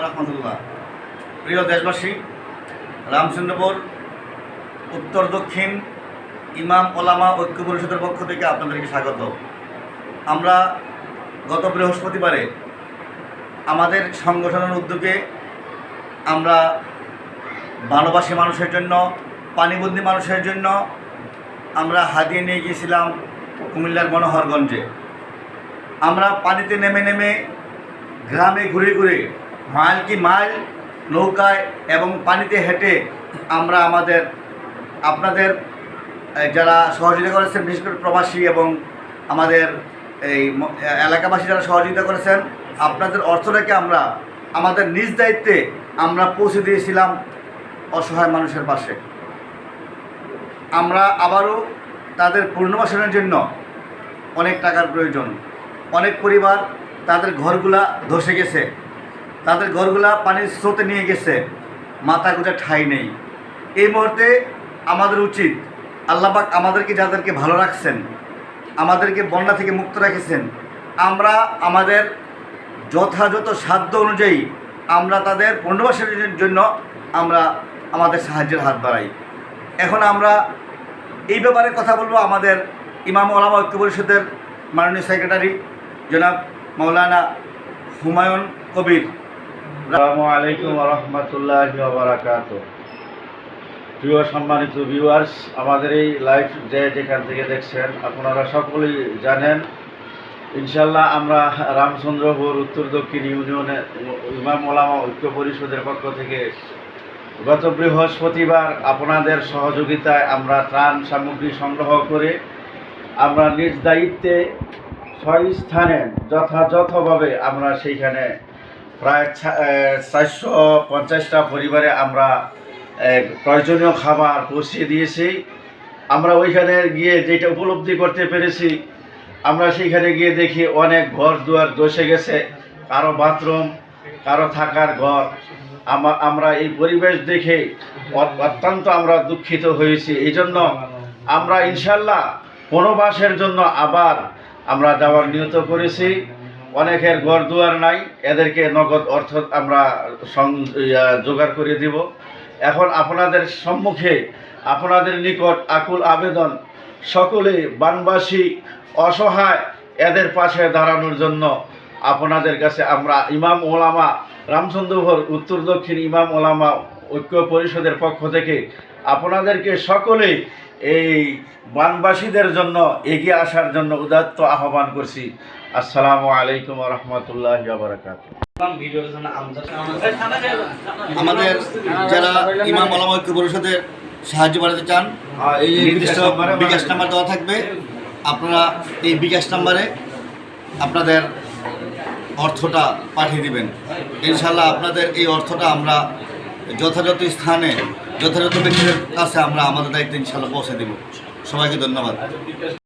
রহমতুল্লাহ প্রিয় দেশবাসী, রামচন্দ্রপুর, উত্তর, দক্ষিণ, ইমাম, ওলামা, ঐক্য পরিষদের পক্ষ থেকে আপনাদেরকে স্বাগত। আমরা গত বৃহস্পতিবারে আমাদের সংগঠনের উদ্যোগে আমরা বানবাসী মানুষের জন্য, পানিবন্দী মানুষের জন্য আমরা হাতিয়ে নিয়ে গিয়েছিলাম কুমিল্লার মনোহরগঞ্জে। আমরা পানিতে নেমে নেমে গ্রামে ঘুরে ঘুরে মাইল কি মাইল নৌকায় এবং পানিতে হেঁটে আমরা আমাদের, আপনাদের যারা সহযোগিতা করেছেন, বিশেষ করে প্রবাসী এবং আমাদের এই এলাকাবাসী যারা সহযোগিতা করেছেন, আপনাদের অর্থটাকে আমরা, আমাদের নিজ দায়িত্বে আমরা পৌঁছে দিয়েছিলাম অসহায় মানুষের পাশে। আমরা আবারও তাদের পুনর্বাসনের জন্য অনেক টাকার প্রয়োজন। অনেক পরিবার তাদের ঘরগুলা ধসে গেছে। তাদের ঘরগুলা পানির স্রোতে নিয়ে গেছে, মাথা গোজা ঠাই নেই। এই মুহূর্তে আমাদের উচিত আল্লাপাক আমাদেরকে যাদেরকে ভালো রাখছেন, আমাদেরকে বন্যা থেকে মুক্ত রেখেছেন, আমরা আমাদের যথাযথ সাধ্য অনুযায়ী আমরা তাদের পুনর্বাসনের জন্য আমরা আমাদের সাহায্যের হাত বাড়াই। এখন আমরা এই ব্যাপারে কথা বলব আমাদের ইমাম ওলামা ঐক্য পরিষদের মাননীয় সেক্রেটারি জনাব মৌলানা হুমায়ুন কবির। প্রিয় সম্মানিত ভিউয়ার্স আমাদের এই লাইভ যে যেখান থেকে দেখছেন, আপনারা সকলেই জানেন ইনশাল্লাহ আমরা রামচন্দ্রপুর, উত্তর দক্ষিণ ইউনিয়নে ইমাম ওলামা ঐক্য পরিষদের পক্ষ থেকে গত বৃহস্পতিবার আপনাদের সহযোগিতায় আমরা ত্রাণ সামগ্রী সংগ্রহ করে আমরা নিজ দায়িত্বে স্থানে যথাযথভাবে আমরা সেইখানে প্রায় চারশো পঞ্চাশটা পরিবারে আমরা প্রয়োজনীয় খাবার পৌঁছিয়ে দিয়েছি। আমরা ওইখানে গিয়ে যেটা উপলব্ধি করতে পেরেছি, আমরা সেইখানে গিয়ে দেখি অনেক ঘর দুয়ার দসে গেছে, কারও বাথরুম, কারও থাকার ঘর। আমা- আমরা এই পরিবেশ দেখে অত্যন্ত আমরা দুঃখিত হয়েছি। এই জন্য আমরা ইনশাল্লাহ বনবাসের জন্য আবার আমরা যাওয়ার নিয়ত করেছি। অনেকের ঘর দুয়ার নাই, এদেরকে নগদ অর্থ আমরা জোগাড় করে দিব। এখন আপনাদের সম্মুখে, আপনাদের নিকট আকুল আবেদন সকলে বানবাসী, অসহায়, এদের পাশে দাঁড়ানোর জন্য আপনাদের কাছে আমরা ইমাম ওলামা রামচন্দ্রপুর উত্তর দক্ষিণ ইমাম ওলামা ঐক্য পরিষদের পক্ষ থেকে আপনাদেরকে সকলে এই বানবাসীদের জন্য এগিয়ে আসার জন্য উদাত্ত আহ্বান করছি। আসসালামু আলাইকুম রহমতুল্লাহ বারকাত আমাদের যারা ইমাম ঐক্য পরিষদের সাহায্য বাড়াতে চান এই নির্দিষ্ট বিকাশ নাম্বার দেওয়া থাকবে। আপনারা এই বিকাশ নাম্বারে আপনাদের অর্থটা পাঠিয়ে দিবেন। ইনশাল্লাহ আপনাদের এই অর্থটা আমরা যথাযথ স্থানে যথাযথ ব্যক্তিদের কাছে আমরা আমাদের দায়িত্ব ইনশাল্লাহ পৌঁছে দেব। সবাইকে ধন্যবাদ।